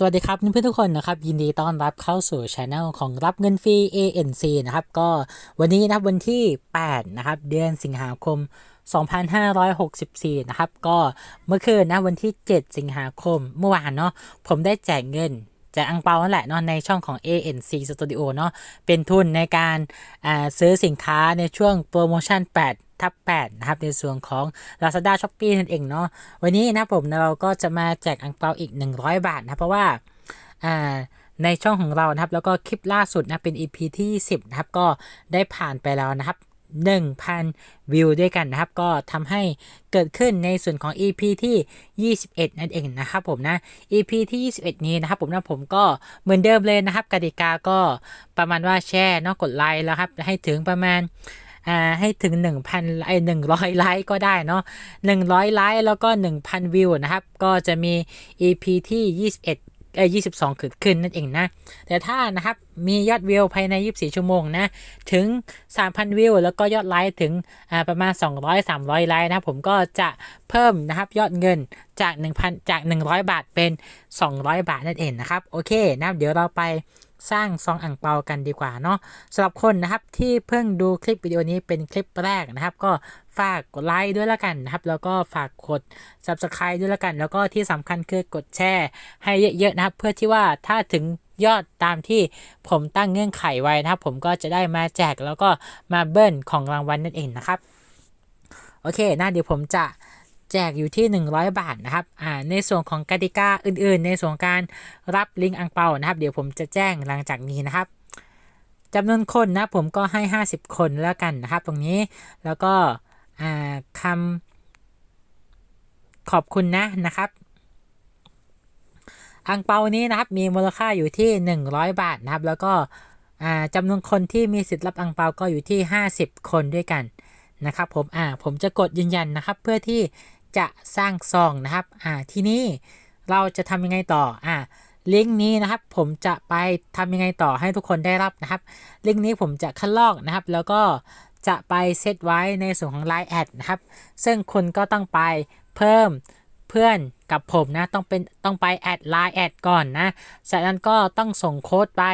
สวัสดีครับเพื่อนๆทุกคนนะครับยินดีต้อนรับเข้าสู่ช anel ของรับเงินฟรี ANC นะครับก็วันนี้นะครับวันที่ 8 นะครับ เดือนสิงหาคม 2564 นะครับ ก็เมื่อคืนนะวันที่ 7 สิงหาคมเมื่อวานเนาะผมได้แจกเงิน จกอังเปานั่นแหละเนาะในช่องของ ANC Studio เนาะเป็นทุนในการาซื้อสินค้าในช่วงโปรโมชั่น 8 ทับ8นะครับ ในส่วนของ Lazada Shopee นั่นเองเนาะวันนี้นะผมเราก็จะมาแจกอังเปาอีก 100 บาทนะเพราะว่าอ่าในช่องของเรานะครับ แล้วก็คลิปล่าสุดนะเป็น EP ที่ 10 นะครับ ก็ได้ผ่านไปแล้วนะครับ 1,000 วิวด้วยกันนะครับ ก็ทำให้เกิดขึ้นในส่วนของ EP ที่ 21 นั่นเองนะครับผมนะ EP ที่ 21 นี้นะครับผมนะผมก็เหมือนเดิมเลยนะครับกติกาก็ประมาณว่าแชร์นาะกดไลค์แล้วครับ ให้ถึงประมาณอ่าให้ถึง 1,000ไอ้100 ไลค์ก็ได้เนาะ100 ไลค์แล้วก็ 1,000 วิวนะครับ ก็จะมี EP ที่ 21 เอ้ย22เกิดขึ้นนั่นเองนะ แต่ถ้านะครับมียอดวิวภายใน 24 ชั่วโมงนะ ถึง 3,000 วิว แล้วก็ยอดไลค์ถึงประมาณ 200 300 ไลค์นะผมก็จะเพิ่มนะครับยอดเงินจาก 1,000 จาก 100 บาทเป็น 200 บาทนั่นเองนะครับ โอเคนะเดี๋ยวเราไปสร้างซองอ่างเปากันดีกว่าเนาะสำหรับคนนะครับที่เพิ่งดูคลิปวิดีโอนี้เป็นคลิปแรกนะครับ ก็ ฝากกดไลค์ด้วยละกันนะครับ แล้วก็ฝากกด subscribe ด้วยละกัน แล้วก็ที่สำคัญคือกดแชร์ให้เยอะๆนะครับ เพื่อที่ว่าถ้าถึงยอดตามที่ผมตั้งเงื่อนไขไว้นะครับ ผมก็จะได้มาแจกแล้วก็มาเบิ้ลของรางวัลนั่นเองนะครับ โอเคนะเดี๋ยวผมจะแจกอยู่ที่ 100 บาทนะครับ อ่า ในส่วนของกติกาอื่น ๆ ในส่วนการรับลิงก์อังเปานะครับ เดี๋ยวผมจะแจ้งหลังจากนี้นะครับจำนวนคนนะผมก็ให้ 50 คนแล้วกันนะครับ ตรงนี้ แล้วก็ คำขอบคุณนะนะครับอังเปานี้นะครับมีมูลค่าอยู่ที่ 100 บาทนะครับ แล้วก็จำนวนคนที่มีสิทธิ์รับอังเปาก็อยู่ที่ 50 คนด้วยกันนะครับผมอ่าผมจะกดยืนยันนะครับ เพื่อที่จะสร้างซองนะครับอ่าทีนี้เราจะทำยังไงต่ออ่าลิงก์นี้นะครับ ผมจะไปทำยังไงต่อให้ทุกคนได้รับนะครับ ลิงก์นี้ผมจะคัดลอกนะครับ แล้วก็ จะไปเซตไว้ในส่วนของ Line แอดนะครับ ซึ่งคุณก็ต้องไปเพิ่ม เพื่อนกับผมนะต้องเป็นต้องไปแอดไลน์แอดก่อนนะจากนั้นก็ต้องส่งโค้ดไป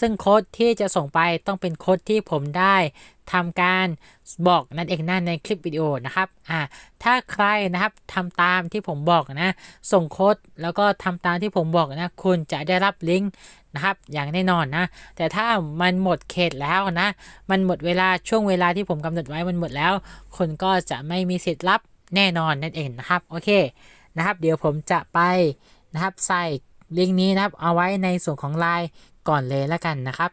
ซึ่งโค้ดที่จะส่งไปต้องเป็นโค้ดที่ผมได้ทำการบอกนั่นเองนะในคลิปวิดีโอนะครับอ่าถ้าใครนะครับทำตามที่ผมบอกนะ ส่งโค้ดแล้วก็ทำตามที่ผมบอกนะ คุณจะได้รับลิงก์นะครับ อย่างแน่นอนนะ แต่ถ้ามันหมดเขตแล้วนะ มันหมดเวลาช่วงเวลาที่ผมกำหนดไว้มันหมดแล้วคนก็จะไม่มีสิทธิ์รับ แน่นอนนั่นเองนะครับโอเคนะครับ เดี๋ยวผมจะไปนะครับใส่ลิงก์นี้นะครับเอาไว้ในส่วนของไลน์ก่อนเลยแล้วกันนะครับ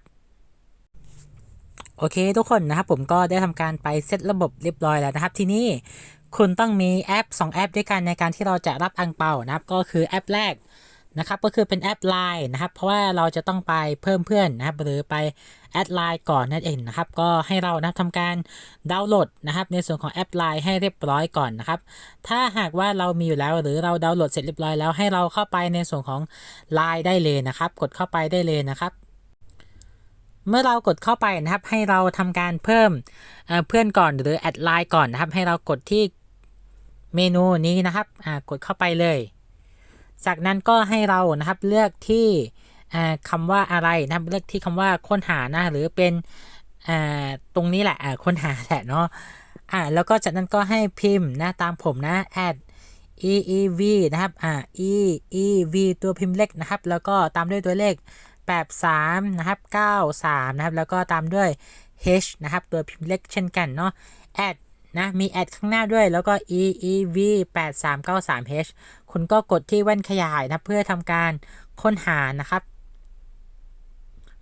โอเคทุกคนนะครับผมก็ได้ทำการไปเซตระบบเรียบร้อยแล้วนะครับ ที่นี่คุณต้องมีแอป 2 แอปด้วยกันในการที่เราจะรับอังเปานะครับก็คือแอปแรก นะครับก็คือเป็นแอป Line นะครับ เพราะว่าเราจะต้องไปเพิ่มเพื่อนนะครับ หรือไปแอดไลน์ก่อนนั่นเองนะครับ ก็ให้เรานะทำการดาวน์โหลดนะครับ ในส่วนของแอป Line ให้เรียบร้อยก่อนนะครับ ถ้าหากว่าเรามีอยู่แล้วหรือเราดาวน์โหลดเสร็จเรียบร้อยแล้วให้เราเข้าไปในส่วนของ Line ได้เลยนะครับ กดเข้าไปได้เลยนะครับเมื่อเรากดเข้าไปนะครับ ให้เราทำการเพิ่มเเพื่อนก่อนหรือแอดไลน์ก่อนนะครับ ให้เรากดที่เมนูนี้นะครับกดเข้าไปเลย จากนั้นก็ให้เรานะครับเลือกที่คำว่าอะไรนะครับเลือกที่คำว่าค้นหานะหรือเป็นตรงนี้แหละค้นหาแหละเนาะอ่าแล้วก็จากนั้นก็ให้พิมพ์นะตามผมนะ add eev นะครับอ่า eev ตัวพิมพ์เล็กนะครับ แล้วก็ตามด้วยตัวเลข83นะครับ93 นะครับ แล้วก็ตามด้วย h นะครับ ตัวพิมพ์เล็กเช่นกันเนาะ add นะมีแอดข้างหน้าด้วยแล้วก็ eev 8393 h คุณก็กดที่แว่นขยายนะ เพื่อทำการค้นหานะครับ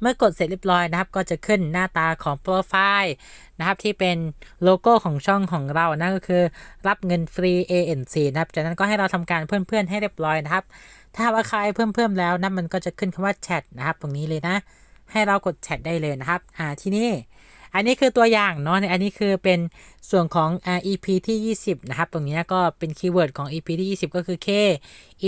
เมื่อกดเสร็จเรียบร้อยนะครับ ก็จะขึ้นหน้าตาของโปรไฟล์นะครับที่เป็นโลโก้ของช่องของเรานั่นก็คือรับเงินฟรี ANC นะครับ จากนั้นก็ให้เราทำการเพื่อนๆให้เรียบร้อยนะครับ ถ้าว่าใครเพิ่มๆแล้วนะมันก็จะขึ้นคำว่าแชทนะครับ ตรงนี้เลยนะ ให้เรากดแชทได้เลยนะครับ อ่าที่นี้ อันนี้คือตัวอย่างเนาะอันนี้คือเป็นส่วนของ EP ที่ 20 นะครับ ตรงนี้ก็เป็นคีย์เวิร์ดของ EP ที่ 20 ก็คือ K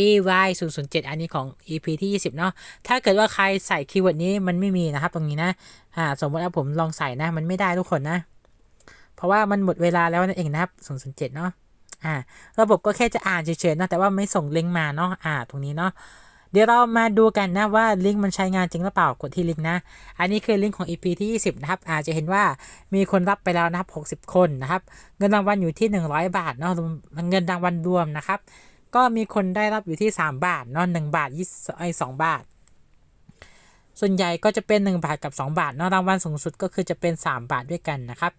E Y 0 0 7 อันนี้ของ EP ที่ 20 เนาะ ถ้าเกิดว่าใครใส่คีย์เวิร์ดนี้มันไม่มีนะครับ ตรงนี้นะอ่าสมมติว่าผมลองใส่นะ มันไม่ได้ทุกคนนะ เพราะว่ามันหมดเวลาแล้วนั่นเองนะครับ 007 เนาะอ่า ระบบก็แค่จะอ่านเฉยๆนะแต่ว่าไม่ส่งลิงก์มาเนาะอ่า ตรงนี้เนาะ เดี๋ยวเรามาดูกันนะว่าลิงก์มันใช้งานจริงหรือเปล่ากดที่ลิงก์นะ อันนี้คือลิงก์ของ EP ที่ 20 นะครับ อาจจะเห็นว่ามีคนรับไปแล้วนะครับ 60 คนนะครับ เงินรางวัลอยู่ที่ 100 บาทเนาะเงินรางวัลรวมนะครับ ก็มีคนได้รับอยู่ที่ 3 บาทเนาะ1บาท20ไอ้2บาท ส่วนใหญ่ก็จะเป็น 1 บาทกับ 2 บาทเนาะรางวัลสูงสุดก็คือจะเป็น 3 บาทด้วยกันนะครับ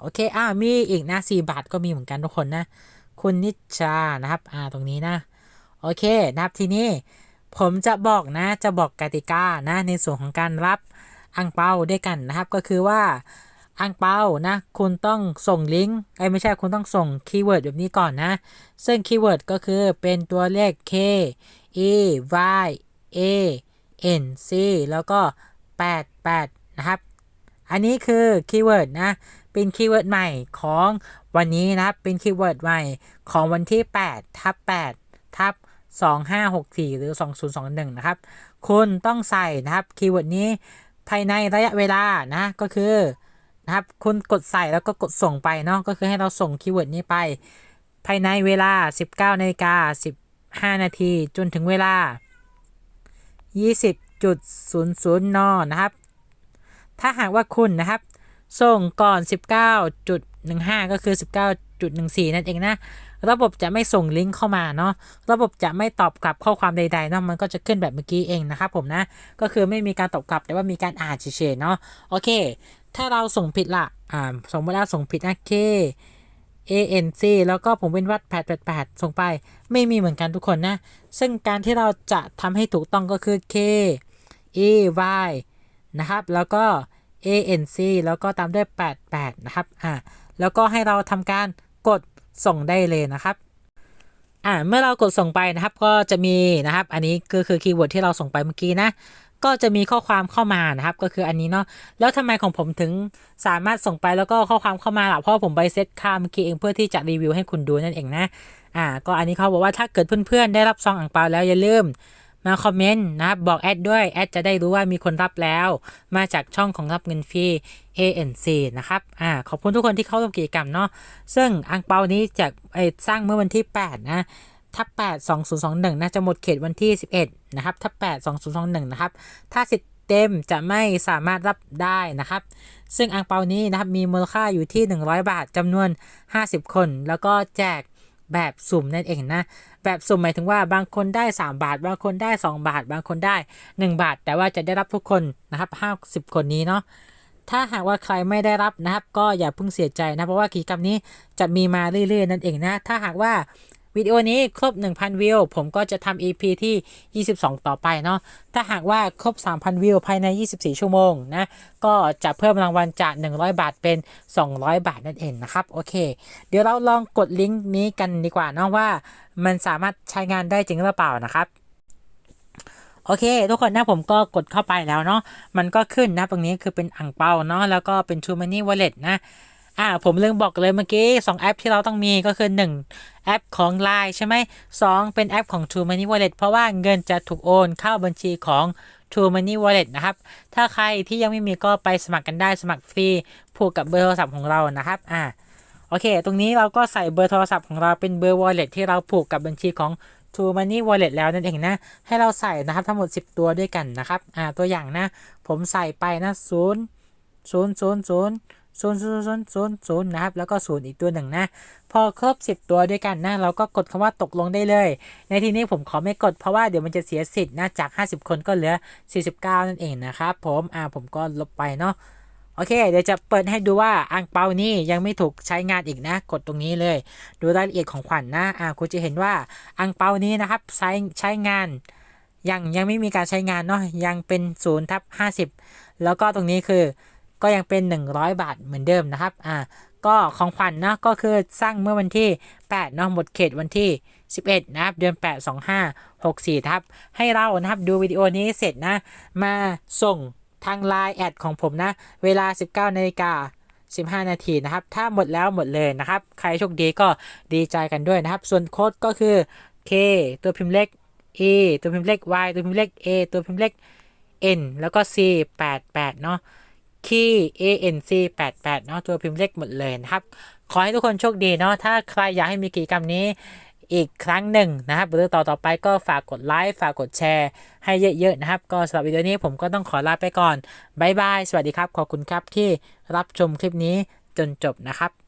โอเค อ่า มีอีกนะ4บาทก็มีเหมือนกันทุกคนนะ คุณนิชานะครับ อ่า ตรงนี้นะ โอเคนะครับทีนี้ผมจะบอกนะจะบอกกติกานะในส่วนของการรับอังเปาด้วยกันนะครับ ก็คือว่าอังเปานะคุณต้องส่งลิงก์ไอ้ไม่ใช่คุณต้องส่งคีย์เวิร์ดแบบนี้ก่อนนะ ซึ่งคีย์เวิร์ดก็คือเป็นตัวเลข K E Y A N C แล้วก็ 88 นะครับ อันนี้คือคีย์เวิร์ดนะ เป็นคีย์เวิร์ดใหม่ของวันนี้นะครับ เป็นคีย์เวิร์ดใหม่ของวันที่ 8 ทับ 8 ทับ 2564 หรือ 2021 นะครับ คุณต้องใส่นะครับคีย์เวิร์ดนี้ภายในระยะเวลานะก็คือนะครับคุณกดใส่แล้วก็กดส่งไปเนาะก็คือให้เราส่งคีย์เวิร์ดนี้ไป ภายในเวลา 19นาฬิกา15 นาทีจนถึงเวลา 20.00 น นะครับ ถ้าหากว่าคุณนะครับ ส่งก่อน 19.15 ก็คือ 19.14 นั่นเองนะ ระบบจะไม่ส่งลิงก์เข้ามาเนาะระบบจะไม่ตอบกลับข้อความใดๆเนาะมันก็จะขึ้นแบบเมื่อกี้เองนะครับผมนะก็คือไม่มีการตอบกลับแต่ว่ามีการอ่านเฉยๆเนาะโอเค ถ้าเราส่งผิดละอ่าสมมติว่าส่งผิดนะ K A N C แล้วก็ผมเป็นวัด888 ส่งไป ไม่มีเหมือนกันทุกคนนะ ซึ่งการที่เราจะทำให้ถูกต้องก็คือ K E Y นะครับ แล้วก็ ANC แล้วก็ตามด้วย 88 นะครับ อ่า แล้วก็ให้เราทำการกด ส่งได้เลยนะครับอ่าเมื่อเรากดส่งไปนะครับก็จะมีนะครับ อันนี้ก็คือคีย์เวิร์ดที่เราส่งไปเมื่อกี้นะก็จะมีข้อความเข้ามานะครับ ก็คืออันนี้เนาะแล้วทำไมของผมถึงสามารถส่งไปแล้วก็ข้อความเข้ามาล่ะเพราะผมไปเซตค่าเมื่อกี้เองเพื่อที่จะรีวิวให้คุณดูนั่นเองนะอ่าก็อันนี้เขาบอกว่าถ้าเกิดเพื่อนๆได้รับซองอ่างเปาแล้วอย่าลืม มาคอมเมนต์นะครับบอกแอดด้วยแอดจะได้รู้ว่ามีคนรับแล้ว มาจากช่องของรับเงินฟรี ANC นะครับอ่าขอบคุณทุกคนที่เข้าร่วมกิจกรรมเนาะซึ่งอังเปานี้จะสร้างเมื่อวันที่ 8 นะทับ8 2021นะจะหมดเขตวันที่ 11 นะครับทับ8 2021 นะครับ ถ้าสิทธิ์เต็มจะไม่สามารถรับได้นะครับ ซึ่งอังเปานี้นะครับมีมูลค่าอยู่ที่ 100 บาทจำนวน 50 คน แล้วก็แจก แบบสุ่มนั่นเองนะ แบบสุ่มหมายถึงว่าบางคนได้ 3 บาท บางคนได้ 2 บาท บางคนได้ 1 บาท แต่ว่าจะได้รับทุกคนนะครับ50 คนนี้เนาะถ้าหากว่าใครไม่ได้รับนะครับ ก็อย่าเพิ่งเสียใจนะ เพราะว่ากิจกรรมนี้จะมีมาเรื่อยๆนั่นเองนะ ถ้าหากว่า วิดีโอนี้ครบ 1,000 วิว ผมก็จะทำ EP ที่ 22 ต่อไปเนาะ ถ้าหากว่าครบ 3,000 วิวภายใน 24 ชั่วโมงนะ ก็จะเพิ่มรางวัลจาก 100 บาทเป็น 200 บาทนั่นเองนะครับ โอเค เดี๋ยวเราลองกดลิงก์นี้กันดีกว่าเนาะว่า มันสามารถใช้งานได้จริงหรือเปล่านะครับโอเค ทุกคนนะผมก็กดเข้าไปแล้วเนาะมันก็ขึ้นนะตรงนี้คือเป็นอ่างเปาเนาะแล้วก็เป็น True Money Wallet นะ อ่าผมลืมบอกเลยเมื่อกี้ 2 แอปที่เราต้องมีก็คือ 1 แอปของ Line ใช่ไหม2เป็นแอปของ True Money Wallet เพราะว่าเงินจะถูกโอนเข้าบัญชีของ True Money Wallet นะครับ ถ้าใครที่ยังไม่มีก็ไปสมัครกันได้สมัครฟรีผูกกับเบอร์โทรศัพท์ของเรานะครับอ่าโอเค ตรงนี้เราก็ใส่เบอร์โทรศัพท์ของเราเป็นเบอร์ wallet ที่เราผูกกับบัญชีของ True Money Wallet แล้วนั่นเองนะ ให้เราใส่นะครับทั้งหมด 10 ตัวด้วยกันนะครับ อ่า ตัวอย่างนะ ผมใส่ไปนะ 0 0 0 0 0 0 0 0 0 0นะครับ แล้วก็ 0 อีกตัวหนึ่งนะ พอครบ 10 ตัวด้วยกันนะ เราก็กดคำว่าตกลงได้เลย ในที่นี้ผมขอไม่กดเพราะว่าเดี๋ยวมันจะเสียสิทธิ์นะ จาก 50 คนก็เหลือ 49 นั่นเองนะครับ ผม อ่า ผมก็ลบไปเนาะ โอเค เดี๋ยวจะเปิดให้ดูว่าอ่างเปานี่ยังไม่ถูกใช้งานอีกนะ กดตรงนี้เลย ดูรายละเอียดของขวัญนนะ อ่า คุณจะเห็นว่าอ่างเปานี้นะครับใช้ใช้งานยังยังไม่มีการใช้งานเนาะ ยังเป็น0ทับ50 แล้วก็ตรงนี้คือ ก็ยังเป็น 100 บาทเหมือนเดิมนะครับอ่าก็ของขวัญนะก็คือสร้างเมื่อวันที่8เนาะหมดเขตวันที่ 11 นะครับ เดือน 8 25 64ครับ ให้เรานะครับดูวิดีโอนี้เสร็จนะ มาส่งทาง Line แอดของผมนะ เวลา 19นาฬิกา15 นาทีนะครับ ถ้าหมดแล้วหมดเลยนะครับ ใครโชคดีก็ดีใจกันด้วยนะครับ ส่วนโค้ดก็คือ K ตัวพิมพ์เล็ก E ตัวพิมพ์เล็ก Y ตัวพิมพ์เล็ก A ตัวพิมพ์เล็ก N แล้วก็ C 88 เนาะ คีย์ ANC 88เนาะตัวพิมพ์เล็กหมดเลยนะครับ ขอให้ทุกคนโชคดีเนาะถ้าใครอยากให้มีกิจกรรมนี้อีกครั้งหนึ่งนะครับหรือต่อต่อไปก็ฝากกดไลค์ฝากกดแชร์ ให้เยอะๆนะครับ ก็สำหรับวิดีโอนี้ผมก็ต้องขอลาไปก่อนบายบายสวัสดีครับ ขอบคุณครับที่รับชมคลิปนี้จนจบนะครับ